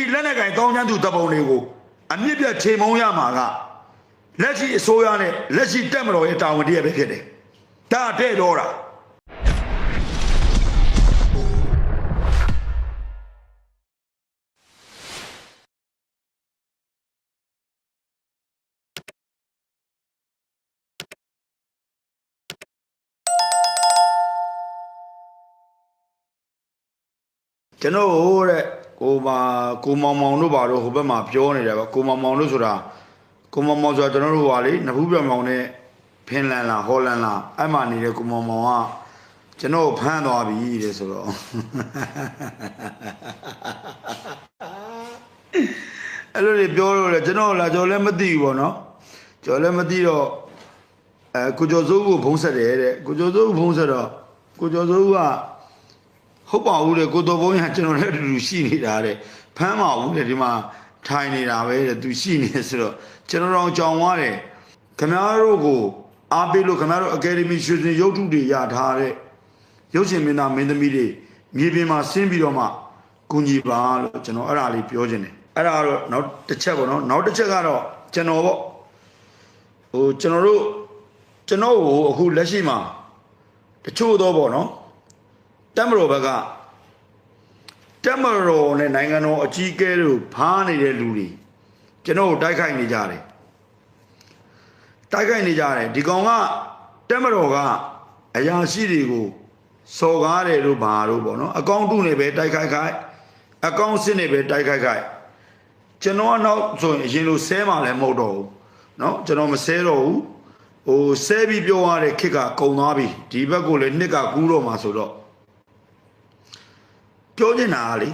ဒီလက်နက်ကင်ကောင်းချမ်းသူတပ်ပုံတွေကိုအမြင့်ပြတ်ချိန်မုံရမှာကလက်ရှိအစိုးရနဲ့လက်ရှိတက်မတော်ရဲ့တာဝန်တည်းပဲဖြစ်တယ်ဒါတဲ့တော့တာကျွန်တော်ဟိုတဲ့ ကိုမကိုမောင်မောင်တို့ဘာလို့ဟိုဘက်မှာပြောနေတယ်ဗျကိုမောင်မောင်တို့ဆိုတာကိုမောင်မောင်ဆိုတာကျွန်တော်တို့ဟာလေနဘူးပြောင်မောင်နဲ့ဖင်လန်လားဟောလန်လားအဲ့မှာနေတဲ့ကိုမောင်မောင်ကကျွန်တော်ကိုဖမ်းသွားပြီတဲ့ဆိုတော့အဲ့လိုတွေပြောလို့လေကျွန်တော်လာကြော်လည်းမသိဘူးပေါ့နော်ကြော်လည်းမသိတော့အဲကိုကျော်စိုးကိုဖုံးဆက်တယ်တဲ့ကိုကျော်စိုးကိုဖုံးဆက်တော့ကိုကျော်စိုးက ဟုတ်ပါဘူးလေကိုတော်ဘုံရကျွန်တော်လည်းအတူတူရှိနေတာတဲ့ဖမ်းပါဘူးလေဒီမှာထိုင်နေတာပဲတဲ့သူရှိနေတယ်ဆိုတော့ကျွန်တော်တော့ကြောင်သွားတယ်ခင်ဗျားတို့ကိုအားပေးလို့ခင်ဗျားတို့အကယ်ဒမီရွှေစင်ရုပ်ထုတွေရထားတဲ့ရုပ်ရှင်မင်းသားမင်းသမီးတွေမြေပြင်မှာဆင်းပြီးတော့မှကူညီပါလို့ကျွန်တော်အဲ့ဒါလေးပြောခြင်းတယ်အဲ့ဒါကတော့နောက်တစ်ချက်ပေါ့နော်နောက်တစ်ချက်ကတော့ကျွန်တော်ပေါ့ဟိုကျွန်တော်တို့ကျွန်တော်ကိုအခုလက်ရှိမှာတချို့တော့ပေါ့နော် တက်မတော်ဘက်ကတက်မတော်နဲ့နိုင်ငံတော်အကြီးအကဲတို့ဖားနေတဲ့လူတွေကျွန်တော်တို့တိုက်ခိုက်နေကြတယ်တိုက်ခိုက်နေကြတယ်ဒီကောင်ကတက်မတော်ကအရာရှိတွေကိုစော်ကားတယ်လို့ဘာလို့ပေါ့နော်အကောင့်တုနဲ့ပဲတိုက်ခိုက်ခိုက်အကောင့်စစ်နဲ့ပဲတိုက်ခိုက်ခိုက်ကျွန်တော်ကနောက်ဆိုရင်အရင်လိုဆဲမှလည်းမဟုတ်တော့ဘူးเนาะကျွန်တော်မဆဲတော့ဘူးဟိုဆဲပြီးပြောရတဲ့ခစ်ကကုံသွားပြီဒီဘက်ကိုလည်းနှစ်ကကူးတော့မှာဆိုတော့ ပြောချင်တာကလေ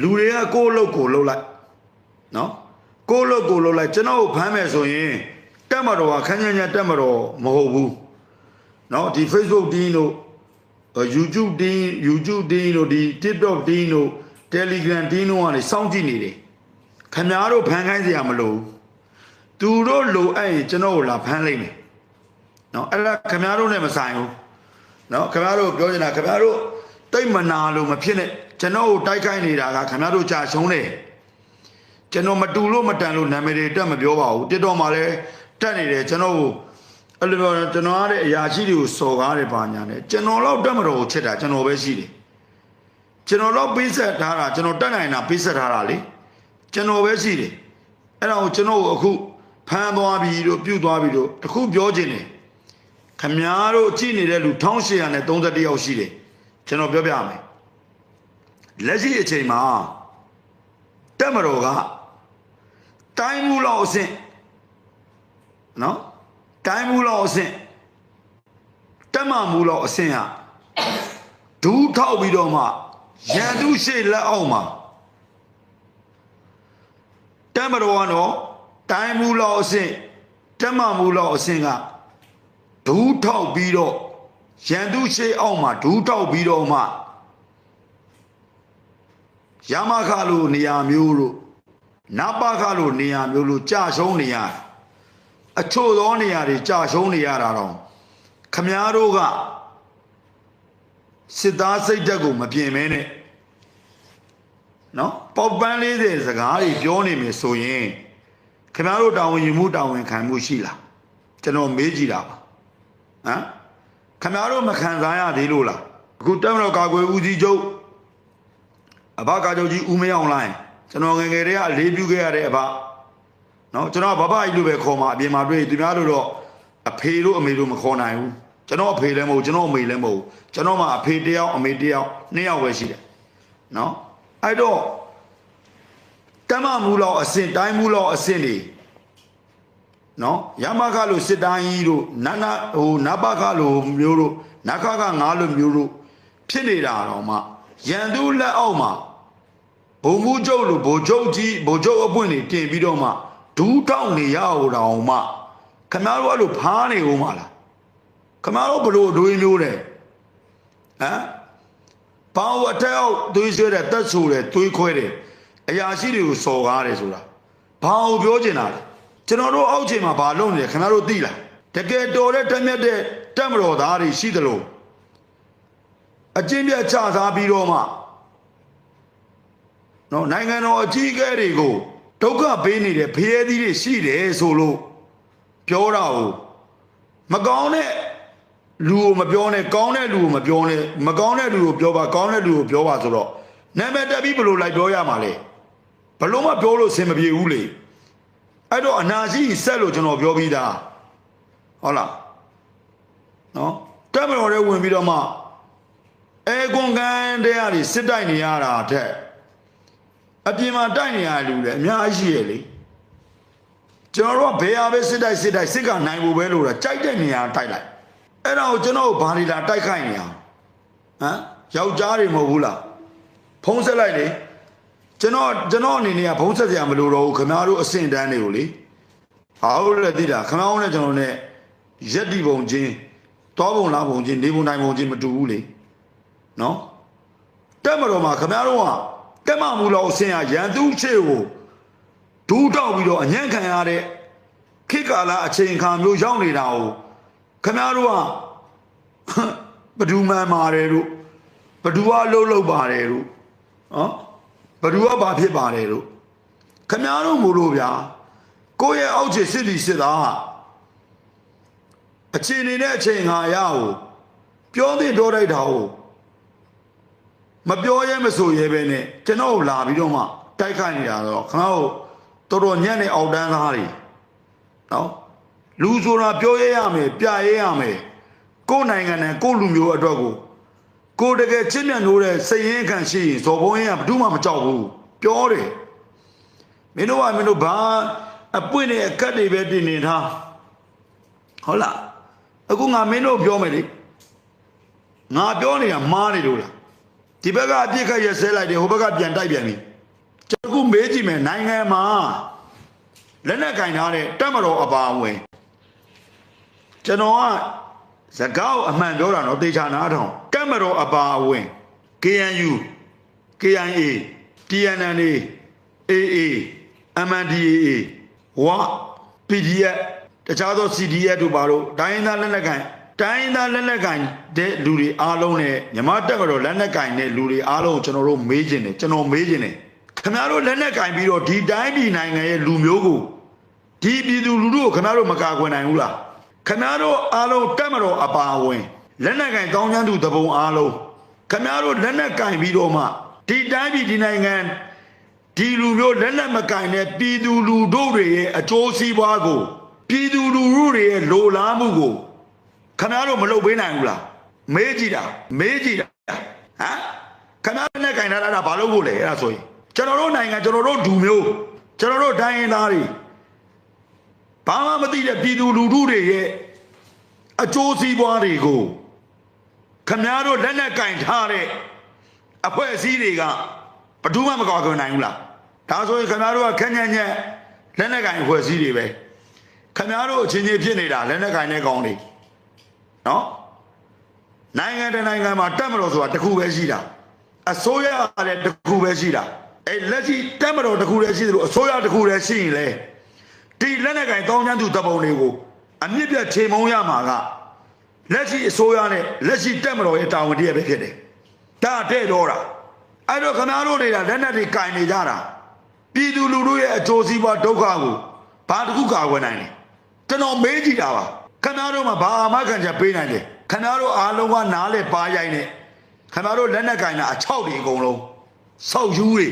လူတွေကကိုယ့်အလုပ်ကိုလုပ်လိုက်နော်ကိုယ့်အလုပ်ကိုလုပ်လိုက်ကျွန်တော်ကိုဖမ်းမယ်ဆိုရင်တက်မတော်ကခန်းချမ်းချမ်းတက်မတော်မဟုတ်ဘူးနော်ဒီ Facebook တင်းတို့ဟို YouTube တင်း YouTube တင်းတို့ဒီ TikTok တင်းတို့ Telegram တင်းတို့ကနေစောင့်ကြည့်နေတယ်ခင်ဗျားတို့ဖမ်းခိုင်းစရာမလိုဘူးသူတို့လိုအဲ့ရင်ကျွန်တော်ကိုလာဖမ်းလိုက်မယ်နော်အဲ့ဒါခင်ဗျားတို့နဲ့မဆိုင်ဘူးနော်ခင်ဗျားတို့ပြောချင်တာခင်ဗျားတို့ တိတ်မနာလို့မဖြစ်နဲ့ကျွန်တော်ကိုတိုက်ခိုက်နေတာကခင်ဗျားတို့ကြာရှုံးတယ်ကျွန်တော်မတူလို့မတန်လို့နာမည်တွေတက်မပြောပါဘူးတစ်တော့မှလည်းတက်နေတယ်ကျွန်တော်ကိုအဲ့လိုပြောကျွန်တော်အားတဲ့အရာရှိတွေကိုစော်ကားတယ်ပါညာနဲ့ကျွန်တော်တော့တက်မတော်ကိုချစ်တာကျွန်တော်ပဲရှိတယ်ကျွန်တော်တော့ပေးဆက်ထားတာကျွန်တော်တက်နိုင်တာပေးဆက်ထားတာလေကျွန်တော်ပဲရှိတယ်အဲ့ဒါကိုကျွန်တော်ကိုအခုဖမ်းသွားပြီလို့ပြုတ်သွားပြီလို့တခုပြောခြင်းတယ်ခမားတို့ကြည့်နေတဲ့လူ1831ယောက်ရှိတယ် ကျွန်တော်ပြောပြမယ်လက်ရှိအချိန်မှာတက်မတော်ကတိုင်းမှုလောက်အဆင့်နော်တိုင်းမှုလောက်အဆင့်တက်မမှုလောက်အဆင့်ဟာဒူးထောက်ပြီးတော့မှရန်သူရှေ့လက်အောက်မှာတက်မတော်ကတော့တိုင်းမှုလောက်အဆင့်တက်မမှုလောက်အဆင့်ကဒူးထောက်ပြီးတော့ ရန်သူရှေ့အောက်မှာဒူးထောက်ပြီးတော့မှရမခလိုနေရာမျိုးလို့နပခလိုနေရာမျိုးလို့ကြာရှုံးနေရအချို့သောနေရာတွေကြာရှုံးနေရတာတော့ခမားတို့ကစစ်သားစိတ်ဓာတ်ကိုမပြင်မဲနဲ့နော်ပေါက်ပန်း40စကားတွေပြောနေမယ်ဆိုရင်ခမားတို့တာဝန်ယူမှုတာဝန်ခံမှုရှိလားကျွန်တော်မေးကြည့်တာပါဟမ် ခမားတို့မခံစားရသေးလို့လားအခုတက်မတော်ကာကွယ်ဦးစီးချုပ်အဘကာချုပ်ကြီးဦးမင်းအောင်လိုင်းကျွန်တော်ငယ်ငယ်တည်းကအလေးပြုခဲ့ရတဲ့အဘနော်ကျွန်တော်ဘဘကြီးလို့ပဲခေါ်မှာအပြင်မှာတွေ့သူများတို့တော့အဖေတို့အမေတို့မခေါ်နိုင်ဘူးကျွန်တော်အဖေလည်းမဟုတ်ကျွန်တော်အမေလည်းမဟုတ်ကျွန်တော်မှအဖေတယောက်အမေတယောက်နှစ်ယောက်ပဲရှိတယ်နော်အဲ့တော့တမမူလောက်အစင်တိုင်းမူလောက်အစင်နေ နော်ရမခလို့စစ်တိုင်းကြီးတို့နနဟိုနဘခလို့မျိုးတို့နခခငါလို့မျိုးတို့ဖြစ်နေတာတော့မှရန်သူလက်အောက်မှာဘုံမှုကျုပ်လို့ဘိုလ်ချုပ်ကြီးဘိုလ်ချုပ်အပွင့်တွေတင်ပြီးတော့မှဒူးတောက်နေရအောင်တော့မှခမားတို့အဲ့လိုဖားနေဦးမလားခမားတို့ဘလို့ဒွေးမျိုးတယ်ဟမ်ဘောင်းအထက်အောက်သွေးဆွဲတယ်တက်ဆူတယ်သွေးခွဲတယ်အရာရှိတွေကိုစော်ကားတယ်ဆိုတာဘာကိုပြောချင်တာလဲ ကျွန်တော်တို့အောက်ချိန်မှာဘာလုပ်နေလဲခင်ဗျားတို့သိလားတကယ်တော်တဲ့တက်မြတ်တဲ့တက်မတော်သားတွေရှိသလိုအကျင့်ပြတ်ချစားပြီးတော့မှနော်နိုင်ငံတော်အကြီးအကဲတွေကိုဒုက္ခပေးနေတဲ့ဖျဲသီးတွေရှိတယ်ဆိုလို့ပြောတာကိုမကောင်းတဲ့လူကိုမပြောနဲ့ကောင်းတဲ့လူကိုမပြောနဲ့မကောင်းတဲ့လူကိုပြောပါကောင်းတဲ့လူကိုပြောပါဆိုတော့နာမည်တက်ပြီးဘယ်လိုလိုက်ပြောရမှာလဲဘယ်လို့မှပြောလို့အဆင်မပြေဘူးလေ အဲ့တော့အနာရှိဆက်လို့ကျွန်တော်ပြောပြီးသားဟုတ်လားနော်တက်မတော်တဲ့ဝင်ပြီးတော့မှအဲကွန်ကန်တရားတွေစစ်တိုက်နေရတာအထက်အပြင်မှာတိုက်နေရလူတွေအများကြီးရှိရလေကျွန်တော်တို့ကဘယ်ဟာပဲစစ်တိုက်စစ်တိုက်စစ်ကနိုင်ဖို့ပဲလို့တာကြိုက်တဲ့နေရာတိုက်လိုက်အဲ့ဒါကိုကျွန်တော်တို့ဘာလီလာတိုက်ခိုက်နေအောင်ဟမ်ယောက်ျားတွေမဟုတ်ဘူးလားဖုံးဆက်လိုက်လေ ကျွန်တော်ကျွန်တော်အနေနဲ့ကဖုံးဆက်စရာမလိုတော့ဘူးခင်ဗျားတို့အဆင့်တန်းတွေကိုလေဟာဟုတ်တယ်သိတာခင်ဗျားတို့နဲ့ကျွန်တော်နဲ့ရက်ဒီပုံချင်းတောပုံလားပုံချင်းနေပုံတိုင်းပုံချင်းမတူဘူးလေနော်တက်မတော်မှာခင်ဗျားတို့ကတက်မမူလောက်အဆင့်ရရန်သူချေကိုဒူးတောက်ပြီးတော့အညံ့ခံရတဲ့ခေတ်ကာလအချိန်ခါမျိုးရောက်နေတာကိုခင်ဗျားတို့ကဘဒူမှန်ပါတယ်တို့ဘဒူကလှုပ်လှုပ်ပါတယ်တို့နော် ဘဒူကဘာဖြစ်ပါတယ်တို့ခမည်းတော်မို့လို့ဗျာကိုယ့်ရဲ့အောက်ခြေစစ်တီစစ်သားအချိန်နေတဲ့အချိန်ဟာရကိုပြောသိပြောလိုက်တာကိုမပြောရဲမဆိုရဲပဲနဲ့ကျွန်တော်ကိုလာပြီးတော့မှတိုက်ခိုက်နေတာတော့ခဏတို့တော်တော်ညံ့နေအောက်တန်းသားတွေနော်လူဆိုတာပြောရဲရမယ်ပြရဲရမယ်ကိုယ်နိုင်ငံနဲ့ကိုယ်လူမျိုးအတွက်ကို ကိုယ်တကယ်ချစ်မြတ်လို့တဲ့စိတ်ရင်းခံရှိရင်ဇော်ဘုံရင်ကဘယ်သူမှမကြောက်ဘူးပြောတယ်မင်းတို့ကမင်းတို့ဘာအပွင့်နဲ့အကတ်တွေပဲတင်နေထားဟုတ်လားအခုငါမင်းတို့ပြောမယ်လေငါပြောနေတာမားနေလို့လားဒီဘက်ကအပြစ်ခတ်ရဆဲလိုက်တယ်ဟိုဘက်ကပြန်တိုက်ပြန်ပြီကျွန်တော်ကမေးကြည့်မယ်နိုင်ငံမှာလက်နက်ကင်ထားတဲ့တပ်မတော်အပါအဝင်ကျွန်တော်က စကားကိုအမှန်ပြောတာနော်တေချာနာထောင်ကတ်မတော်အပါအဝင် KNU KIA TNNA AA MNDAA ဝ PDF တခြားသော CDF တို့ပါလို့တိုင်းရင်းသားလက်နက်ကိုင်တိုင်းရင်းသားလက်နက်ကိုင်တဲ့လူတွေအားလုံးနဲ့မြမတက်မတော်လက်နက်ကိုင်တဲ့လူတွေအားလုံးကိုကျွန်တော်တို့မေးခြင်းတယ်ကျွန်တော်မေးခြင်းတယ်ခင်ဗျားတို့လက်နက်ကင်ပြီးတော့ဒီတိုင်းပြည်နိုင်ငံရဲ့လူမျိုးကိုဒီပြည်သူလူထုကိုခင်ဗျားတို့မကာကွယ်နိုင်ဘူးလား ခင်ဗျားတို့အားလုံးတက်မတော်အပါအဝင်လက်နက်ကင်ကောင်းချမ်းသူတပုံအားလုံးခင်ဗျားတို့လက်နက်ကင်ပြီးတော့မှဒီတိုင်းပြည်ဒီနိုင်ငံဒီလူမျိုးလက်နက်မကင်တဲ့ပြည်သူလူထုတွေရဲ့အကျိုးစီးပွားကိုပြည်သူလူထုတွေရဲ့လိုလားမှုကိုခင်ဗျားတို့မလုပ်ပေးနိုင်ဘူးလားမေးကြည့်တာမေးကြည့်တာဟမ်ခင်ဗျားလက်နက်ကင်ထားတာဘာလို့ဖို့လဲအဲ့ဒါဆိုရင်ကျွန်တော်တို့နိုင်ငံကျွန်တော်တို့ဒူမျိုးကျွန်တော်တို့တိုင်းရင်းသားတွေ ဘာမှမသိတဲ့ပြည်သူလူထုတွေရဲ့အကျိုးစီးပွားတွေကိုခမားတို့လက်နက်ကင်ထားတဲ့အဖွဲ့အစည်းတွေကဘယ်သူမှမကောက်ကွယ်နိုင်ဘူးလားဒါဆိုရင်ခမားတို့ကခက်ညံ့ညက်လက်နက်ကင်အဖွဲ့အစည်းတွေပဲခမားတို့အချင်းချင်းဖြစ်နေတာလက်နက်ကင်တဲ့ကောင်တွေနော်နိုင်ငံတနိုင်ငံမှာတက်မတော်ဆိုတာတစ်ခုပဲရှိတာအစိုးရကလည်းတစ်ခုပဲရှိတာအဲလက်ရှိတက်မတော်တစ်ခုတည်းရှိသလိုအစိုးရတစ်ခုတည်းရှိရင်လေ ဒီလက်နက်ကင်တောင်းချမ်းသူတပ်ပုံတွေကိုအမြင့်ပြတ်ချိန်မုံရမှာကလက်ရှိအစိုးရနဲ့လက်ရှိတက်မတော်ရဲ့တာဝန်တည်းပဲဖြစ်တယ်။ဒါတဲ့တော့တာအဲ့တော့ခမားတို့တွေကလက်နက်တွေကင်နေကြတာပြည်သူလူထုရဲ့အကျိုးစီးပွားဒုက္ခကိုဘာတစ်ခုကာကွယ်နိုင်လဲကျွန်တော်မေးကြည့်တာပါခမားတို့မှာဘာအာမခံချက်ပေးနိုင်လဲခမားတို့အားလုံးကနားလေပါရိုက်နေခမားတို့လက်နက်ကင်တာအချောက်တွေအကုန်လုံးဆောက်ယူတွေ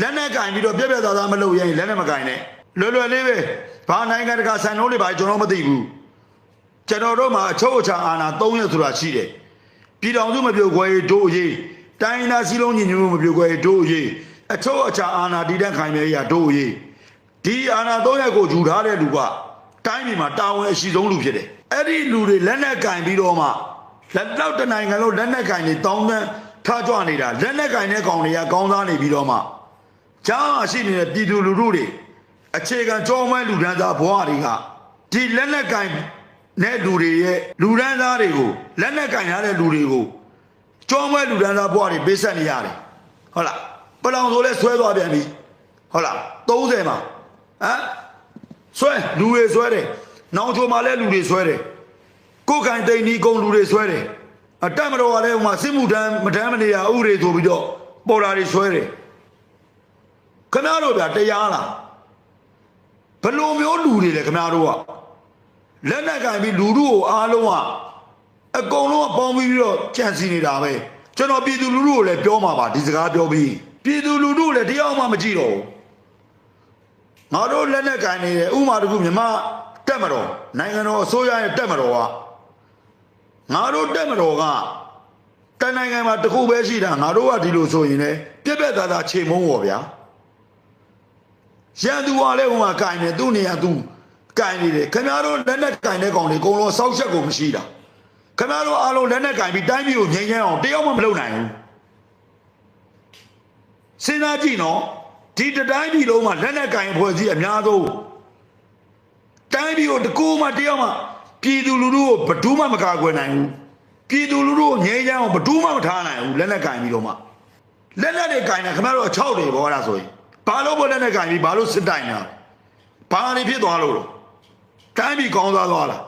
လက်နက်ကင်ပြီးတော့ပြက်ပြက်သားသားမလုပ်ရင်လက်နက်မကင်နဲ့ လွယ်လွယ်လေးပဲဘာနိုင်ငံတကာဆန်လုံးတွေပါကျွန်တော်မသိဘူးကျွန်တော်တို့မှာအချုပ်အခြာအာဏာ၃ရက်ဆိုတာရှိတယ်ပြည်တော်စုမပြုတ်ခွဲရေးတို့အရေးတိုင်းသားစည်းလုံးညီညွတ်မှုမပြုတ်ခွဲရေးတို့အရေးအချုပ်အခြာအာဏာတည်တံ့ခိုင်မြဲရေးတို့အရေးဒီအာဏာ၃ရက်ကိုယူထားတဲ့လူကတိုင်းပြည်မှာတာဝန်အရှိဆုံးလူဖြစ်တယ်အဲ့ဒီလူတွေလက်နက်ကင်ပြီးတော့မှလက်တော့တနိုင်ငံလုံးလက်နက်ကင်တွေတောင်းတန်းထားကြွနေတာလက်နက်ကင်တဲ့ကောင်တွေကကောင်းစားနေပြီးတော့မှကြားရှိနေတဲ့ပြည်သူလူထုတွေ အခြေခံကြောမဲလူဒန်းသားဘွားတွေကဒီလက်နက်ကင်တဲ့လူတွေရဲ့လူဒန်းသားတွေကိုလက်နက်ကင်ထားတဲ့လူတွေကိုကြောမဲလူဒန်းသားဘွားတွေပေးဆက်နေရတယ်ဟုတ်လားပလောင်ဆိုလဲဆွဲသွားပြန်ပြီဟုတ်လား30မှာဟမ်ဆွဲလူတွေဆွဲတယ်နောင်ချိုမှာလဲလူတွေဆွဲတယ်ကိုယ်ကင်တိန်ဒီကုံလူတွေဆွဲတယ်အတက်မတော်ကလည်းဟိုမှာစစ်မှုထမ်းမထမ်းမနေရဥတွေဆိုပြီးတော့ပေါ်တာတွေဆွဲတယ်ခင်ဗျားတို့ဗျာတရားလား ဘယ်လိုမျိုးလူတွေလဲခင်ဗျားတို့ကလက်နဲ့ကင်ပြီးလူတို့ကိုအားလုံးကအကုန်လုံးကပေါင်းပြီးတော့ကြံစီနေတာပဲကျွန်တော်ပြည်သူလူထုကိုလည်းပြောမှာပါဒီစကားပြောပြီးပြည်သူလူထုကိုလည်းတရားမှမကြည့်တော့ဘူးငါတို့လက်နဲ့ကင်နေတယ်ဥမာတခုမြန်မာတက်မတော်နိုင်ငံတော်အစိုးရရဲ့တက်မတော်ကငါတို့တက်မတော်ကတန်နိုင်ငံမှာတစ်ခုပဲရှိတာငါတို့ကဒီလိုဆိုရင်လည်းပြက်ပြက်သားသားချိန်မုံပေါ်ဗျာ ရန်သူကလည်းဟိုမှာကင်နေသူ့နေရာသူကင်နေတယ်ခင်ဗျားတို့လက်နဲ့ကင်တဲ့ကောင်တွေအကုန်လုံးစောက်ချက်ကိုမရှိတာခင်ဗျားတို့အားလုံးလက်နဲ့ကင်ပြီးတိုင်းပြည်ကိုငြိမ်းချမ်းအောင်တယောက်မှမလုပ်နိုင်ဘူးစဉ်းစားကြည့်နော်ဒီတတိုင်းပြည်လုံးမှာလက်နဲ့ကင်ဖွဲ့စည်းအများဆုံးတိုင်းပြည်ကိုတကူမှတယောက်မှပြည်သူလူထုကိုဘယ်သူမှမကာကွယ်နိုင်ဘူးပြည်သူလူထုကိုငြိမ်းချမ်းအောင်ဘယ်သူမှမထားနိုင်ဘူးလက်နဲ့ကင်ပြီးတော့မှလက်နဲ့တွေကင်တယ်ခင်ဗျားတို့အချောက်တွေဘောလားဆိုရင် ဘာလို့ဘောလက်နဲ့ကင်ပြီးဘာလို့စစ်တိုင်နေတာဘာတွေဖြစ်သွားလို့လဲတိုင်းပြည်ကောင်းသွားသွားလား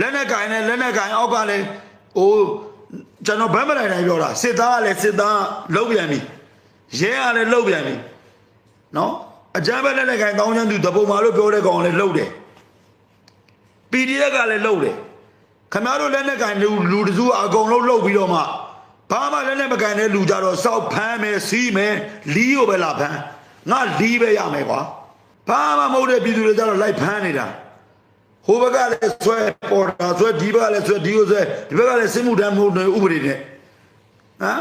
လက်နဲ့ကင်နဲ့လက်နဲ့ကင်အောက်ကလည်းဟိုကျွန်တော်ဗမ်းမနိုင်နိုင်ပြောတာစစ်သားကလည်းစစ်သားလှုပ်ပြန်ပြီရဲကလည်းလှုပ်ပြန်ပြီနော်အကြမ်းဖက်လက်နဲ့ကင်တောင်းချမ်းသူတပုံမာလို့ပြောတဲ့ကောင်လည်းလှုပ်တယ် PDF ကလည်းလှုပ်တယ်ခင်ဗျားတို့လက်နဲ့ကင်လူလူတစုအကုန်လုံးလှုပ်ပြီးတော့မှဘာမှလက်နဲ့မကင်တဲ့လူကြတော့စောက်ဖမ်းမယ်စီးမယ်လီးကိုပဲလာဖမ်း ငါလီးပဲရမယ်ကွာဘာမှမဟုတ်တဲ့ပြည်သူတွေကြတော့လိုက်ဖမ်းနေတာဟိုဘက်ကလည်းဆွဲပေါ်တာဆွဲဒီဘက်ကလည်းဆွဲဒီကိုဆွဲဒီဘက်ကလည်းစစ်မှုထမ်းမှုတွေဥပဒေနဲ့ဟမ်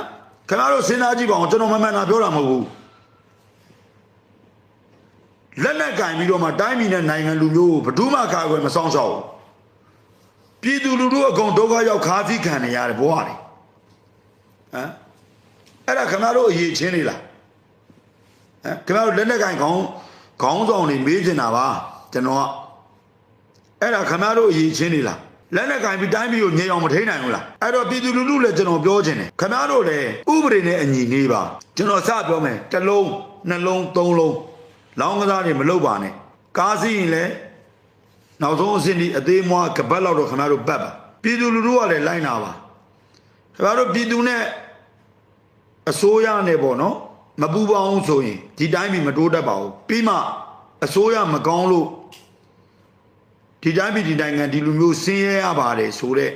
ခင်ဗျားတို့စဉ်းစားကြည့်ပါအောင်ကျွန်တော်မမှန်တာပြောတာမဟုတ်ဘူးလက်နဲ့ကင်ပြီးတော့မှတိုင်းပြည်နဲ့နိုင်ငံလူမျိုးကိုဘယ်သူမှကာကွယ်မဆောင်ရှောက်ဘူးပြည်သူလူထုအကုန်ဒုက္ခရောက်ခါးစည်းခံနေရတယ်ဘဝတွေဟမ်အဲ့ဒါခင်ဗျားတို့အရေးချင်းနေလားဟမ် ခင်ဗျားတို့လက်နဲ့ကင်ခေါင်းခေါင်းဆောင်တွေမေးချင်တာပါကျွန်တော်ကအဲ့ဒါခမရတို့အရေးချင်းနေလားလက်နဲ့ကင်ပြီးတိုင်းပြည်ကိုငြိမ်အောင်မထိန်နိုင်ဘူးလားအဲ့တော့ပြည်သူလူထုလည်းကျွန်တော်ပြောခြင်းတယ်ခမရတို့လည်းဥပဒေနဲ့အညီနေပါကျွန်တော်စပြောမယ်တစ်လုံးနှလုံးသုံးလုံးလောင်းကစားတွေမလုပ်ပါနဲ့ကားစီးရင်လည်းနောက်ဆုံးအဆင့်ဒီအသေးမွားကပတ်လောက်တော့ခမရတို့ပတ်ပါပြည်သူလူထုကလည်းလိုက်နာပါခမရတို့ပြည်သူနဲ့အစိုးရနဲ့ပေါ့နော် မပူပေါင်းဆိုရင်ဒီတိုင်းပြည်မတိုးတက်ပါဘူးပြီးမှအစိုးရမကောင်းလို့ဒီတိုင်းပြည်ဒီနိုင်ငံဒီလူမျိုးဆင်းရဲရပါတယ်ဆိုတဲ့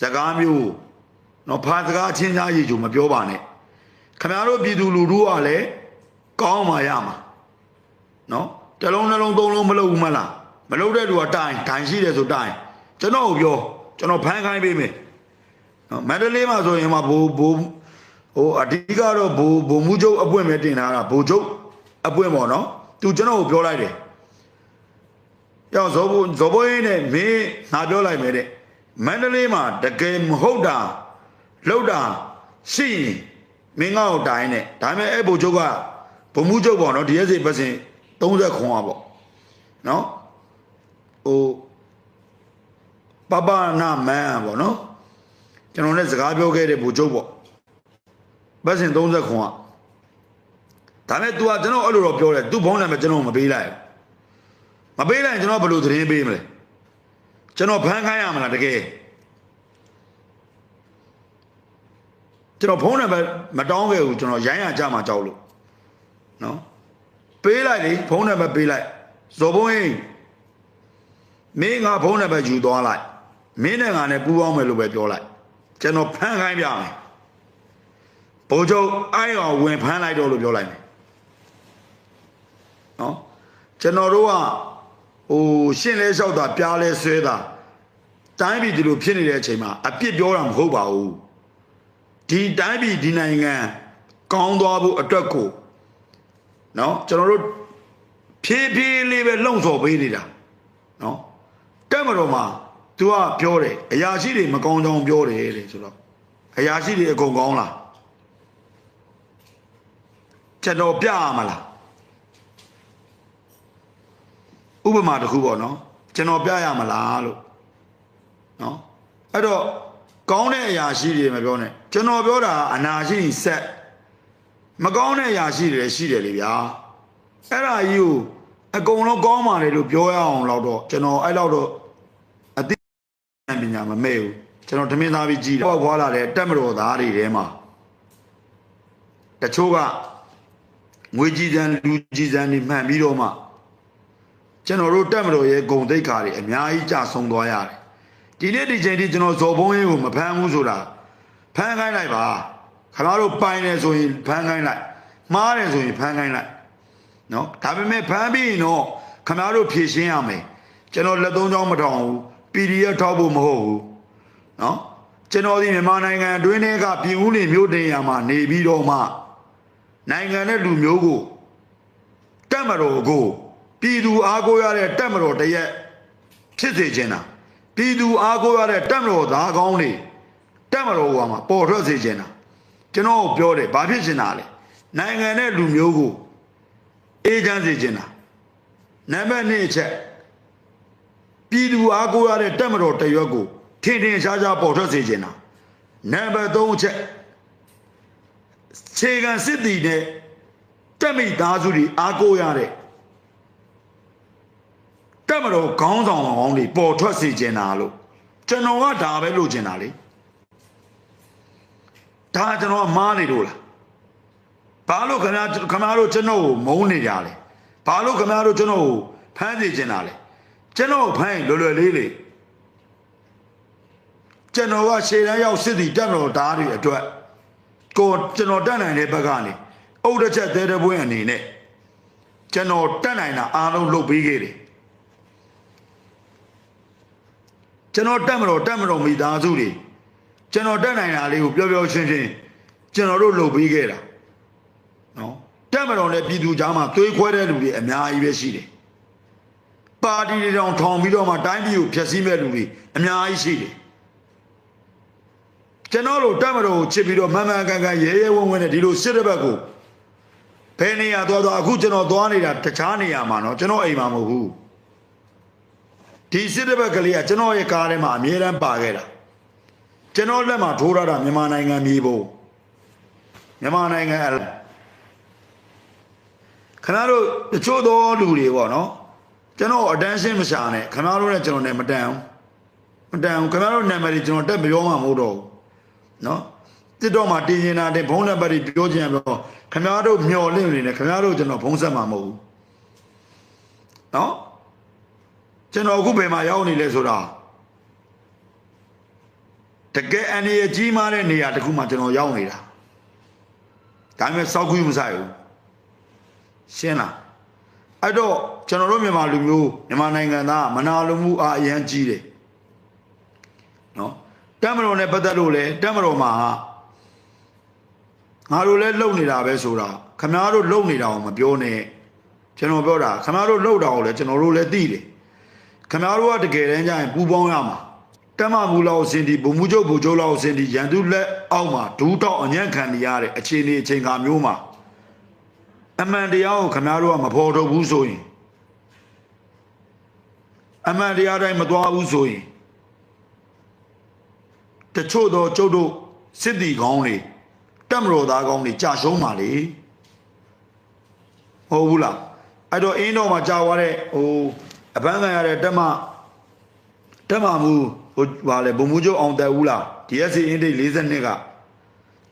စကားမျိုးတော့ဖာစကားအချင်းချင်းရေချိုမပြောပါနဲ့ခမရတို့ပြည်သူလူထုကလည်းကောင်းမှရမှာနော်တစ်လုံးနှလုံးသုံးလုံးမလုပ်ဘူးမလားမလုပ်တဲ့လူကတိုင်တိုင်ရှိတယ်ဆိုတိုင်ကျွန်တော်ကိုပြောကျွန်တော်ဖမ်းခိုင်းပေးမယ်နော်မန္တလေးမှာဆိုရင်မှဘိုးဘိုး ဟိုအဓိကတော့ဘိုးဘိုးမှုချုပ်အပွင့်ပဲတင်ထားတာဘိုးချုပ်အပွင့်ပေါ့နော်သူကျွန်တော်ကိုပြောလိုက်တယ်ကြောင့်ဇောဘဇောဘင်းနဲ့မင်းငါပြောလိုက်မယ်တဲ့မန္တလေးမှာတကယ်မဟုတ်တာလောက်တာရှိရင်မင်းငါ့ကိုတိုင်းနဲ့ဒါပေမဲ့အဲ့ဘုတ်ချုပ်ကဘုံမှုချုပ်ပေါ့နော်ဒီရက်စီပတ်စင်30ခွန်อ่ะပေါ့နော်ဟိုပပနာမန်ပေါ့နော်ကျွန်တော်လည်းစကားပြောခဲ့တဲ့ဘုတ်ချုပ်ပေါ့ ပတ်စင်30ခွန်อ่ะဒါပေမဲ့ तू ကကျွန်တော်အဲ့လိုတော့ပြောတယ် तू ဘုံနာမယ်ကျွန်တော်မပေးလိုက်ဘူး မပေးလိုက်ရင်ကျွန်တော်ဘယ်လိုသတင်းပေးမလဲကျွန်တော်ဖမ်းခိုင်းရမလားတကယ်ကျွန်တော်ဖုန်းနံပါတ်မတောင်းခဲ့ဘူးကျွန်တော်ရိုင်းရကြမှာကြောက်လို့နော်ပေးလိုက်လေဖုန်းနံပါတ်ပေးလိုက်ဇော်ဘုန်းကြီးမင်းငါဖုန်းနံပါတ်ယူသွားလိုက်မင်းနဲ့ငါနဲ့ပူးပေါင်းမယ်လို့ပဲပြောလိုက်ကျွန်တော်ဖမ်းခိုင်းပြမယ် ဘိုးချုပ်အဲ့အောင်ဝင်ဖမ်းလိုက်တော့လို့ပြောလိုက်တယ်နော်ကျွန်တော်တို့ကဟိုရှင်းလဲလျှောက်တာပြားလဲဆွဲတာတိုင်းပြည်ဒီလိုဖြစ်နေတဲ့အချိန်မှာအပြစ်ပြောတာမဟုတ်ပါဘူးဒီတိုင်းပြည်ဒီနိုင်ငံကောင်းသွားဖို့အတွက်ကိုနော်ကျွန်တော်တို့ဖြည်းဖြည်းလေးပဲလှုံ့ဆော်ပေးနေတာနော်တက်မတော်မှာ तू ကပြောတယ်အရာရှိတွေမကောင်းကြောင်းပြောတယ်တဲ့ဆိုတော့အရာရှိတွေအကုန်ကောင်းလား ကျွန်တော်ပြရမလားဥပမာတစ်ခုပေါ့နော်ကျွန်တော်ပြရမလားလို့နော်အဲ့တော့ကောင်းတဲ့အရာရှိတွေမပြောနဲ့ကျွန်တော်ပြောတာအနာရှိဆက်မကောင်းတဲ့အရာရှိတွေလည်းရှိတယ်လေဗျာအဲ့ဒါကြီးကိုအကုန်လုံးကောင်းပါလေလို့ပြောရအောင်တော့တော့ကျွန်တော်အဲ့လောက်တော့အသိဉာဏ်ပညာမမဲ့ဘူးကျွန်တော်ဓမင်းသားပြီးကြည့်တယ်ပေါ့ဖွာလာတဲ့တက်မတော်သားတွေထဲမှာတချို့က ငွေကြည်စံလူကြည်စံနေမှန်ပြီးတော့မှကျွန်တော်တို့တက်မတော်ရဲ့ဂုံတိတ်ခါတွေအများကြီးကြဆုံးသွားရတယ်ဒီနေ့ဒီချိန်ထိကျွန်တော်ဇော်ဘုံရေးကိုမဖမ်းဘူးဆိုတာဖမ်းခိုင်းလိုက်ပါခင်ဗျားတို့ပိုင်တယ်ဆိုရင်ဖမ်းခိုင်းလိုက်မှားတယ်ဆိုရင်ဖမ်းခိုင်းလိုက်နော်ဒါပေမဲ့ဖမ်းပြီးရင်တော့ခင်ဗျားတို့ဖြည့်ရှင်းရမယ်ကျွန်တော်လက်သုံးချောင်းမထောင်ဘူး PDF ထောက်ဖို့မဟုတ်ဘူးနော်ကျွန်တော်ဒီမြန်မာနိုင်ငံအတွင်းထဲကပြည်ဦးနေမြို့တင်ရမှာနေပြီးတော့မှ နိုင်ငံနဲ့လူမျိုးကိုတက်မတော်ကိုပြည်သူအားကိုးရတဲ့တက်မတော်တရက်ဖြစ်စေခြင်းတာပြည်သူအားကိုးရတဲ့တက်မတော်သားကောင်းတွေတက်မတော်ဟောမှာပေါ်ထွက်စေခြင်းတာကျွန်တော်ပြောတယ်ဘာဖြစ်ခြင်းတာလဲနိုင်ငံနဲ့လူမျိုးကိုအေးချမ်းစေခြင်းတာနံပါတ်2အချက်ပြည်သူအားကိုးရတဲ့တက်မတော်တရွက်ကိုထင်ထင်ရှားရှားပေါ်ထွက်စေခြင်းတာနံပါတ်3အချက် ခြေခံစစ်တီနဲ့တက်မိသားစုတွေအားကိုးရတဲ့တက်မတော်ခေါင်းဆောင်ကောင်းတွေပေါ်ထွက်စေခြင်းတာလို့ကျွန်တော်ကဒါပဲလို့ကျင်တာလေဒါကျွန်တော်ကမားနေလို့လားဘာလို့ခင်ဗျာခင်ဗျားတို့ကျွန်တော်ကိုမုန်းနေကြလဲဘာလို့ခင်ဗျားတို့ကျွန်တော်ကိုဖမ်းစေခြင်းတာလဲကျွန်တော်ကိုဖမ်းရင်လွယ်လွယ်လေးလေးကျွန်တော်ကရှေ့တန်းရောက်စစ်တီတက်မတော်ဓာတ်တွေအတွက် ကိုကျွန်တော်တက်နိုင်တဲ့ဘက်ကနေအုတ်တစ်ချက်သေးတဲ့ပွင့်အနေနဲ့ကျွန်တော်တက်နိုင်တာအားလုံးလုပ်ပေးခဲ့တယ်ကျွန်တော်တက်မတော်တက်မတော်မိသားစုတွေကျွန်တော်တက်နိုင်တာလေးကိုပျော်ပျော်ရွှင်ရွှင်ကျွန်တော်တို့လုပ်ပေးခဲ့တာနော်တက်မတော်နဲ့ပြည်သူကြားမှာသွေးခွဲတဲ့လူတွေအများကြီးပဲရှိတယ်ပါတီတွေတောင်ထောင်ပြီးတော့မှတိုင်းပြည်ကိုဖျက်ဆီးမဲ့လူတွေအများကြီးရှိတယ် ကျွန်တော်တို့တတ်မတော်ကိုချစ်ပြီးတော့မှန်မှန်ကန်ကန်ရဲရဲဝံ့ဝံ့နဲ့ဒီလိုစစ်တဲ့ဘက်ကိုဘယ်နေရာသွားသွားအခုကျွန်တော်သွားနေတာတခြားနေရာမှာနော်ကျွန်တော်အိမ်မှာမဟုတ်ဘူးဒီစစ်တဲ့ဘက်ကလေးကကျွန်တော်ရဲ့ကားထဲမှာအမြဲတမ်းပါခဲ့တာကျွန်တော်လက်မှာထိုးရတာမြန်မာနိုင်ငံမြေပေါ်မြန်မာနိုင်ငံအခင်ဗျားတို့တချို့သောလူတွေပေါ့နော်ကျွန်တော်အတန်းရှင်းမရှာနဲ့ခင်ဗျားတို့နဲ့ကျွန်တော်နဲ့မတန်ဘူးမတန်ဘူးခင်ဗျားတို့နံပါတ်တွေကျွန်တော်တက်မပြောမှမဟုတ်တော့ဘူး နော်တစ်တော့မှတင်ရင်တာတင်ဘုံနံပါတ်တွေပြောချင်ရတော့ခင်ဗျားတို့မျော်လင့်နေတယ်ခင်ဗျားတို့ကျွန်တော်ဘုံဆက်မှာမဟုတ်ဘူးနော်ကျွန်တော်အခုဘယ်မှာရောက်နေလဲဆိုတာတကယ်အန်ရကြီးမားတဲ့နေရာတခုမှကျွန်တော်ရောက်နေတာဒါပေမဲ့စောက်ခွေးမဆိုင်ဘူးရှင်းလားအဲ့တော့ကျွန်တော်တို့မြန်မာလူမျိုးမြန်မာနိုင်ငံသားမနာလိုမှုအားအရန်ကြီးတယ်နော် တက်မတော်နဲ့ပတ်သက်လို့လေတက်မတော်မှာငါတို့လည်းလုံနေတာပဲဆိုတာခမားတို့လုံနေတာအောင်မပြောနဲ့ကျွန်တော်ပြောတာခမားတို့လုံတာကိုလည်းကျွန်တော်တို့လည်းသိတယ်ခမားတို့ကတကယ်တမ်းကျရင်ပူပေါင်းရမှာတက်မမူလောက်စင်ဒီဘုံမှုချုပ်ဘုံချုပ်လောက်စင်ဒီရန်သူလက်အောက်မှာဒူးတောက်အညံ့ခံနေရတဲ့အခြေအနေအချိန်ခါမျိုးမှာအမှန်တရားကိုခမားတို့ကမဖော်ထုတ်ဘူးဆိုရင်အမှန်တရားတိုင်းမသွားဘူးဆိုရင် တချို့သောကျုပ်တို့စစ်တီကောင်းတွေတက်မတော်သားကောင်းတွေကြာရှုံးပါလေဟုတ်ဘူးလားအဲ့တော့အင်းတော်မှာကြာသွားတဲ့ဟိုအပန်းခံရတဲ့တက်မတက်မမူဟိုဟာလေဘုံမူချုပ်အောင်တက်ဦးလား DSC အင်းတိတ်42က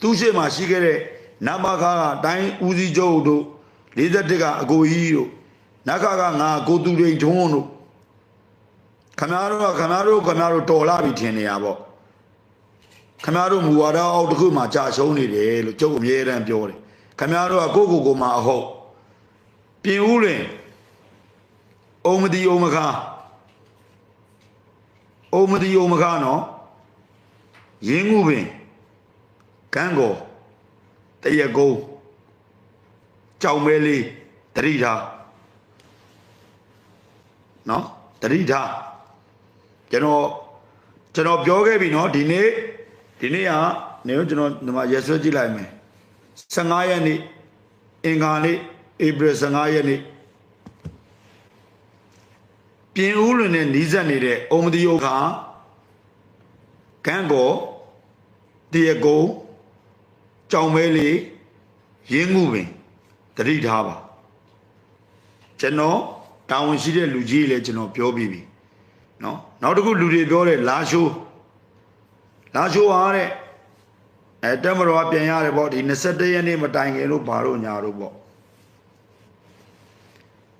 သူ့ရှိမှရှိခဲ့တဲ့နမခါကတိုင်းဦးစီးချုပ်တို့41ကအကိုကြီးတို့နခါကငါကိုသူရိန်ထုံးတို့ခမားတို့ကခမားတို့ခမားတို့တော်လာပြီထင်နေရပေါ့ ခမားတို့မူဝါဒအောက်တစ်ခုမှကြာရှုံးနေတယ်လို့ကျုပ်အမြဲတမ်းပြောတယ်ခမားတို့ကကိုကိုကိုမှအဟုတ်ပြင်ဦးလွင်အုံမတီအုံမခါအုံမတီအုံမခါနော်ရင်းမှုပင်ကန်းကောတရက်ကုန်းကြောင်မဲလေးတတိထားနော်တတိထားကျွန်တော်ကျွန်တော်ပြောခဲ့ပြီနော်ဒီနေ့ ဒီနေ့ကနေကျွန်တော်ဒီမှာရက်ဆွဲကြည့်လိုက်မယ်15ရက်နေ့အင်္ဂါနေ့ဧပြီ15ရက်နေ့ပြင်ဦးလွင်နဲ့နီးစပ်နေတဲ့အုံမတိယုခါကန်းကောတရကုန်းကြောင်မဲလေးရင်းမှုပင်တတိထားပါကျွန်တော်တာဝန်ရှိတဲ့လူကြီးလည်းကျွန်တော်ပြောပြီးပြီเนาะနောက်တစ်ခုလူတွေပြောတယ်လာရှိုး လာရှိုးဟာတဲ့အဲတက်မတော်ကပြန်ရတယ်ပေါ့ဒီ21ရက်နေ့မတိုင်ခင်လို့ဘာလို့ညာလို့ပေါ့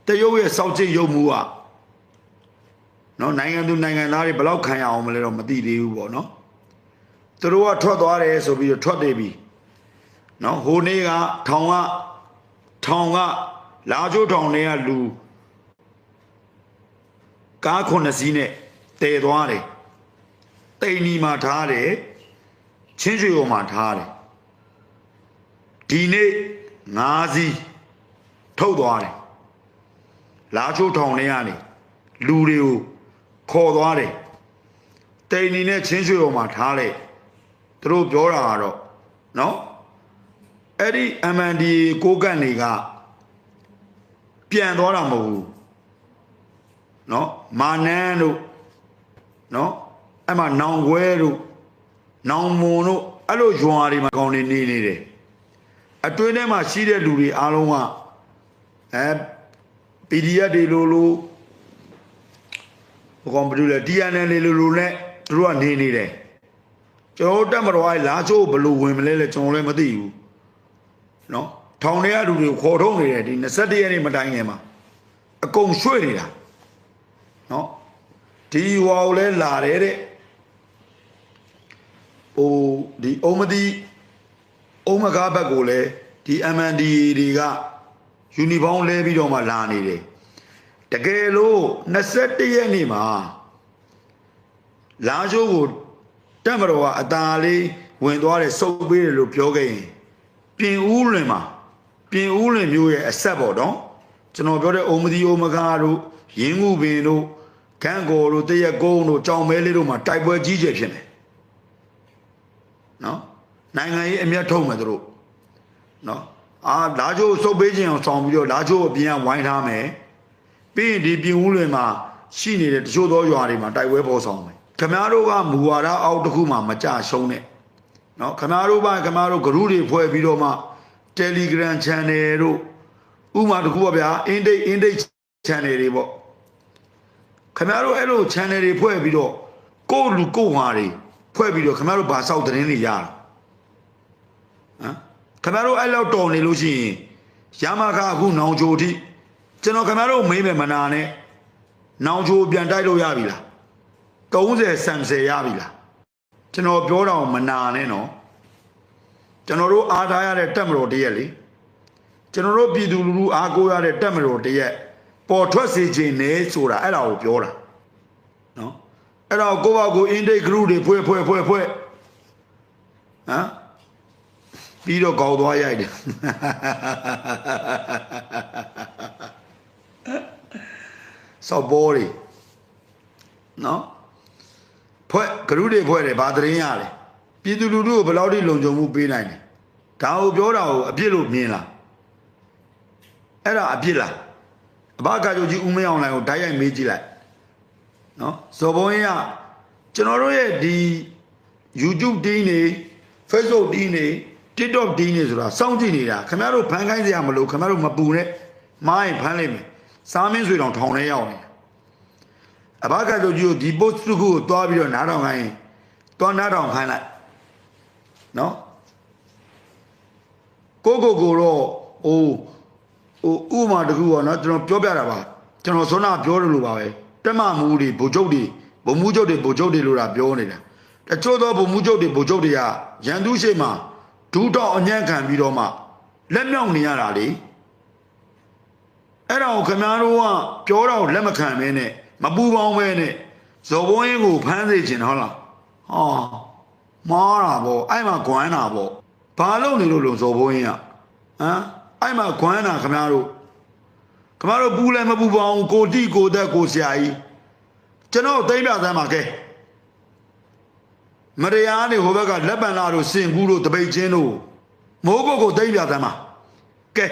တရုတ်ရဲ့စောက်ကျစ်ရုပ်မှုကနော်နိုင်ငံသူနိုင်ငံသားတွေဘယ်လောက်ခံရအောင်မလဲတော့မသိသေးဘူးပေါ့နော်သူတို့ကထွက်သွားတယ်ဆိုပြီးတော့ထွက်နေပြီနော်ဟိုနေ့ကထောင်ကထောင်ကလာချိုးထောင်တွေကလူကားခုနှစ်စီးနဲ့တည်သွားတယ် တိန်နီမှာထားတယ်ချင်းရွှေပေါ်မှာထားတယ်ဒီနေ့၅စီးထုတ်သွားတယ်လာချိုးထောင်ထဲကနေလူတွေကိုခေါ်သွားတယ်တိန်နီနဲ့ချင်းရွှေပေါ်မှာထားလိုက်သူတို့ပြောတာကတော့နော်အဲ့ဒီ MND ကိုကန့်တွေကပြန်သွားတာမဟုတ်ဘူးနော်မာနန်းတို့နော် အဲ့မှာနောင်ခွဲတို့နောင်မွန်တို့အဲ့လိုရွာတွေမှာကောင်းနေနေနေတယ်အတွင်းထဲမှာရှိတဲ့လူတွေအားလုံးကအဲ PDF တွေလိုလိုဘကောင်ဘယ်လိုလဲ DNN တွေလိုလိုနဲ့သူတို့ကနေနေတယ်ကျွန်တော်တို့တက်မတော်အဲလာချိုးဘယ်လိုဝင်မလဲလဲကျွန်တော်လည်းမသိဘူးနော်ထောင်ထဲကလူတွေကိုခေါ်ထုတ်နေတယ်ဒီ21ရက်နေ့မတိုင်ခင်မှာအကုန်ရွှေ့နေတာနော်ဒီဟွာကိုလဲလာတယ်တဲ့ ဟိုဒီအုံမတိအုံမကားဘက်ကိုလဲဒီ MND တွေကယူနီဖောင်းလဲပြီးတော့မှလာနေတယ်တကယ်လို့21ရက်နေ့မှာလာချိုးကိုတက်မတော်ကအตาလေးဝင်သွားတယ်စုပ်ပေးတယ်လို့ပြောခဲ့ရင်ပြင်ဦးလွင်မှာပြင်ဦးလွင်မျိုးရဲ့အဆက်ပေါ့နော်ကျွန်တော်ပြောတဲ့အုံမတိအုံမကားတို့ရင်းမှုပင်တို့ခန်းကိုတို့တရက်ကုန်းတို့ကြောင်မဲလေးတို့မှာတိုက်ပွဲကြီးကျယ်ဖြစ်နေ နော်နိုင်ငံရေးအမျက်ထုတ်မယ်သူတို့နော်အာလာချိုးစုပ်ပေးခြင်းအောင်ဆောင်ပြီးတော့လာချိုးအပြင်ကဝိုင်းထားမယ်ပြီးရင်ဒီပြင်ဦးလွင်မှာရှိနေတဲ့တချို့သောရွာတွေမှာတိုက်ပွဲပေါ်ဆောင်မယ်ခမားတို့ကမူဝါဒအောက်တစ်ခုမှမကြရှုံးနဲ့နော်ခမားတို့ဘာခမားတို့ဂရုတွေဖွဲ့ပြီးတော့မှ Telegram Channel တို့ဥမာတစ်ခုပါဗျာ Indate Indate Channel တွေပေါ့ခင်ဗျားတို့အဲ့လို channel တွေဖွဲ့ပြီးတော့ကိုယ့်လူကိုယ့်ဟာတွေ ဖွဲ့ပြီးတော့ခင်ဗျားတို့ဘာဆောက်သတင်းတွေရတာဟမ်ခင်ဗျားတို့အဲ့လောက်တော်နေလို့ရှိရင်ရမခအခုနောင်ချိုအထိကျွန်တော်ခင်ဗျားတို့မေးမယ်မနာနဲ့နောင်ချိုပြန်တိုက်လို့ရပြီလား30ဆန်ဆယ်ရပြီလားကျွန်တော်ပြောတော့မနာနဲ့နော်ကျွန်တော်တို့အားထားရတဲ့တက်မတော်တရက်လေကျွန်တော်တို့ပြည်သူလူထုအားကိုးရတဲ့တက်မတော်တရက်ပေါ်ထွက်စေခြင်းနဲ့ဆိုတာအဲ့ဒါကိုပြောတာနော် အဲ့တော့ကိုယ့်ဘာကို intake group တွေဖွဲ့ဖွဲ့ဖွဲ့ဖွဲ့ဟမ်ပြီးတော့ကောက်သွားရိုက်တယ်စောက်ဘောတွေနော်ဖွဲ့ group တွေဖွဲ့တယ်ဗာသတင်းရတယ်ပြည်သူလူထုကိုဘယ်လောက်ထိလုံခြုံမှုပေးနိုင်လဲဒါကိုပြောတာကိုအပြစ်လို့မြင်လားအဲ့ဒါအပြစ်လားအဘကာချုပ်ကြီးဦးမင်းအောင်လိုင်ကိုဓာတ်ရိုက်မေးကြည့်လိုက် နော်ဇော်ဘုံရင်ကကျွန်တော်တို့ရဲ့ဒီ YouTube တင်းနေ Facebook တင်းနေ TikTok တင်းနေဆိုတာစောင့်ကြည့်နေတာခင်ဗျားတို့ဖန်ခိုင်းစရာမလိုခင်ဗျားတို့မပူနဲ့မားရင်ဖမ်းလိုက်မယ်စားမင်းဆွေတောင်ထောင်ထဲရောက်နေအဘကာချုပ်ကြီးကိုဒီ post တစ်ခုကိုတွားပြီးတော့နားထောင်ခိုင်းရင်တွားနားထောင်ခိုင်းလိုက်နော်ကိုကိုကိုတော့ဟိုဟိုဥမာတခုပေါ့နော်ကျွန်တော်ပြောပြတာပါကျွန်တော်စောနာပြောတယ်လို့ပါပဲ တက်မမှုတွေဗိုလ်ချုပ်တွေဗိုလ်မှုချုပ်တွေဗိုလ်ချုပ်တွေလို့တာပြောနေတာတချို့သောဗိုလ်မှုချုပ်တွေဗိုလ်ချုပ်တွေကရန်သူရှိမှဒူးတော့အညံ့ခံပြီးတော့မှလက်မြောက်နေရတာလေအဲ့ဒါကိုခင်ဗျားတို့ကပြောတော့လက်မခံမဲနဲ့မပူပေါင်းမဲနဲ့ဇော်ဘုံရင်ကိုဖမ်းစေချင်ဟုတ်လားဟာမားတာပေါ့အဲ့မှာကွမ်းတာပေါ့ဘာလို့နေလို့လို့ဇော်ဘုံရင်ကဟမ်အဲ့မှာခွမ်းတာခမားတို့ ခမားတို့ပူလည်းမပူပါအောင်ကိုတိကိုသက်ကိုဆရာကြီးကျွန်တော်သိမ့်ပြသမ်းပါကဲမတရားနေဟိုဘက်ကလက်ပံလာတို့စင်ကူးတို့တပိတ်ချင်းတို့မိုးကုတ်ကိုသိမ့်ပြသမ်းပါကဲ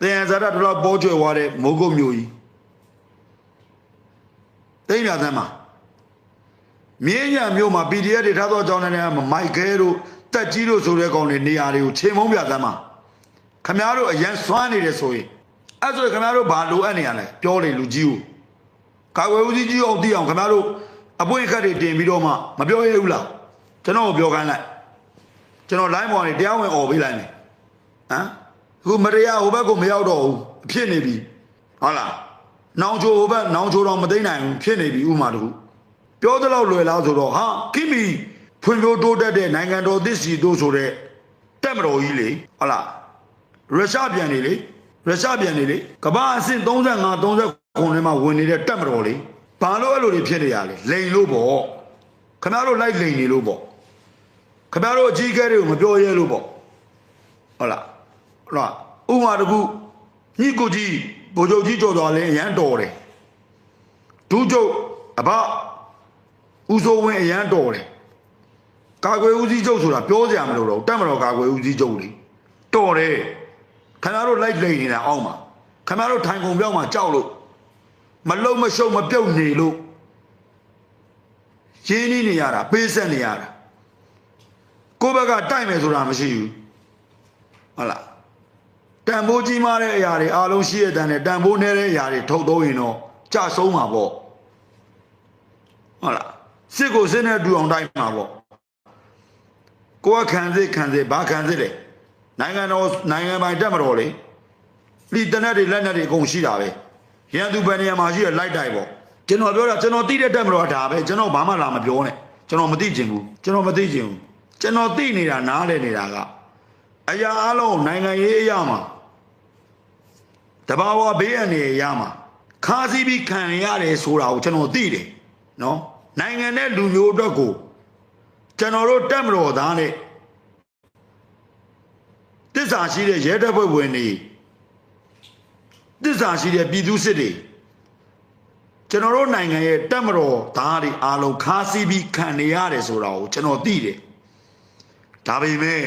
တရားဇာတ်တော်ပေါ်ကျွယ်သွားတဲ့မိုးကုတ်မျိုးကြီးသိမ့်ပြသမ်းပါမြင်းညာမျိုးမှာ PDF တွေထားသောကြောင်းတဲ့မိုက်ခဲတို့တက်ကြီးတို့ဆိုတဲ့ကောင်တွေနေရာတွေကိုချိန်မုံပြသမ်းပါခမားတို့အရန်စွမ်းနေတယ်ဆိုရင် အဲ့ဆိုရင်ခမားတို့ဘာလိုအပ်နေရလဲပြောလေလူကြီးကိုကာကွယ်ဦးစီးကြီးအောင်သိအောင်ခမားတို့အပွင့်ခတ်တွေတင်ပြီးတော့မှမပြောရဘူးလားကျွန်တော်ပြောခိုင်းလိုက်ကျွန်တော် line ပေါ်နေတရားဝင်អော်ပေးလိုက်မယ်ဟမ်အခုမတရားဟိုဘက်ကိုမရောက်တော့ဘူးအဖြစ်နေပြီဟုတ်လားနောင်ချိုဟိုဘက်နောင်ချိုတော့မသိနိုင်ဘူးဖြစ်နေပြီဥမာတခုပြောသလောက်လွယ်လားဆိုတော့ဟာခိမီဖွံ့ဖြိုးတိုးတက်တဲ့နိုင်ငံတော်သစ်စီတို့ဆိုတဲ့တက်မတော်ကြီးလေဟုတ်လားရုရှားပြန်နေလေ ရုရှားပြန်နေလေကမ္ဘာအဆင့်35 39ခုထဲမှာဝင်နေတဲ့တက်မတော်လေဘာလို့အဲ့လိုတွေဖြစ်နေရလဲလိန်လို့ပေါ့ခင်ဗျားတို့လိုက်လိန်နေလို့ပေါ့ခင်ဗျားတို့အကြီးအကဲတွေကိုမပြောရဲလို့ပေါ့ဟုတ်လားဟုတ်လားဥမာတခုညိကိုကြီးဘိုလ်ချုပ်ကြီးကြော်တော်လဲအရန်တော်တယ်ဒူးချုပ်အဘဦးစိုးဝင်းအရန်တော်တယ်ကာကွယ်ဦးစီးချုပ်ဆိုတာပြောစရာမလိုတော့ဘူးတက်မတော်ကာကွယ်ဦးစီးချုပ်လေတော်တယ် ခင်ဗျားတို့လိုက်လိန်နေတာအောက်မှာခင်ဗျားတို့ထိုင်ကုန်ပြောင်းမှာကြောက်လို့မလုံမရှုံမပြုတ်နေလို့ရင်းနှီးနေရတာပေးဆက်နေရတာကိုယ့်ဘက်ကတိုက်မယ်ဆိုတာမရှိဘူးဟုတ်လားတန်ဖိုးကြီးမားတဲ့အရာတွေအားလုံးရှိရတဲ့နဲ့တန်ဖိုးနည်းတဲ့အရာတွေထုတ်သုံးရင်တော့ကြဆုံးမှာပေါ့ဟုတ်လားစစ်ကိုစစ်နဲ့တူအောင်တိုက်မှာပေါ့ကိုယ်ကခံစစ်ခံစစ်ဘာခံစစ်လဲ နိုင်ငံတော်နိုင်ငံပိုင်တက်မတော်လေဒီတနက်တွေလက်နက်တွေအကုန်ရှိတာပဲရန်သူဘယ်နေရာမှာရှိရလိုက်တိုက်ပေါ့ကျွန်တော်ပြောတာကျွန်တော်သိတဲ့တက်မတော်ကဒါပဲကျွန်တော်ဘာမှလာမပြောနဲ့ကျွန်တော်မသိချင်ဘူးကျွန်တော်မသိချင်ဘူးကျွန်တော်သိနေတာနားလည်နေတာကအရာအလုံးနိုင်ငံရေးအရာမှာတဘာဝဘေးအန္တရာယ်ရမှာခါးစည်းပြီးခံရတယ်ဆိုတာကိုကျွန်တော်သိတယ်နော်နိုင်ငံနဲ့လူမျိုးအတွက်ကိုကျွန်တော်တို့တက်မတော်သားနဲ့ တစ္ဆာရှိတဲ့ရဲတပ်ဖွဲ့ဝင်တွေတစ္ဆာရှိတဲ့ပြည်သူစစ်တွေကျွန်တော်တို့နိုင်ငံရဲ့တက်မတော်သားတွေအားလုံးခါးစည်းပြီးခံနေရတယ်ဆိုတာကိုကျွန်တော်သိတယ်ဒါပေမဲ့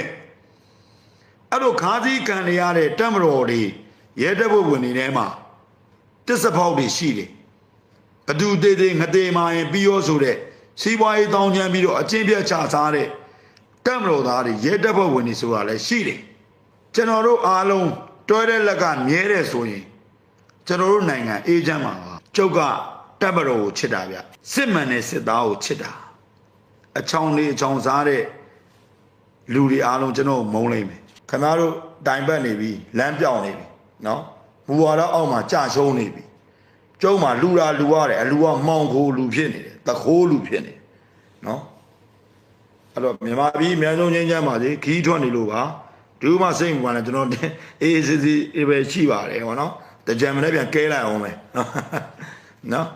အဲ့လိုခါးစည်းခံနေရတဲ့တက်မတော်တွေရဲတပ်ဖွဲ့ဝင်တွေထဲမှာတစ္ဆဖောက်တွေရှိတယ်ဘသူသေးသေးငသေးမာရင်ပြီးရောဆိုတဲ့စီးပွားရေးတောင်းချမ်းပြီးတော့အချင်းပြတ်ချစားတဲ့တက်မတော်သားတွေရဲတပ်ဖွဲ့ဝင်တွေဆိုတာလည်းရှိတယ် ကျွန်တော်တို့အားလုံးတွဲတဲ့လက်ကမြဲတယ်ဆိုရင်ကျွန်တော်တို့နိုင်ငံအေးချမ်းမှာပါကျုပ်ကတပ်မတော်ကိုချစ်တာဗျစစ်မှန်တဲ့စစ်သားကိုချစ်တာအချောင်းလေးအချောင်းစားတဲ့လူတွေအားလုံးကျွန်တော်ကိုမုန်းလိုက်မယ်ခင်ဗျားတို့တိုင်ပတ်နေပြီလမ်းပြောင်းနေပြီနော်ဘူဝါတော့အောက်မှာကြာရှုံးနေပြီကျုံးမှာလူလာလူရတယ်အလူကမှောင်ခိုလူဖြစ်နေတယ်တခိုးလူဖြစ်နေတယ်နော်အဲ့တော့မြန်မာပြည်အများဆုံးချင်းချမ်းပါစေခီးထွက်နေလို့ပါ ဒူးမစိတ်မပါနဲ့ကျွန်တော်အေးအေးစီစီပဲရှိပါတယ်ဟောနော်တကြံမနေ့ပြန်ကဲလိုက်အောင်မယ်နော်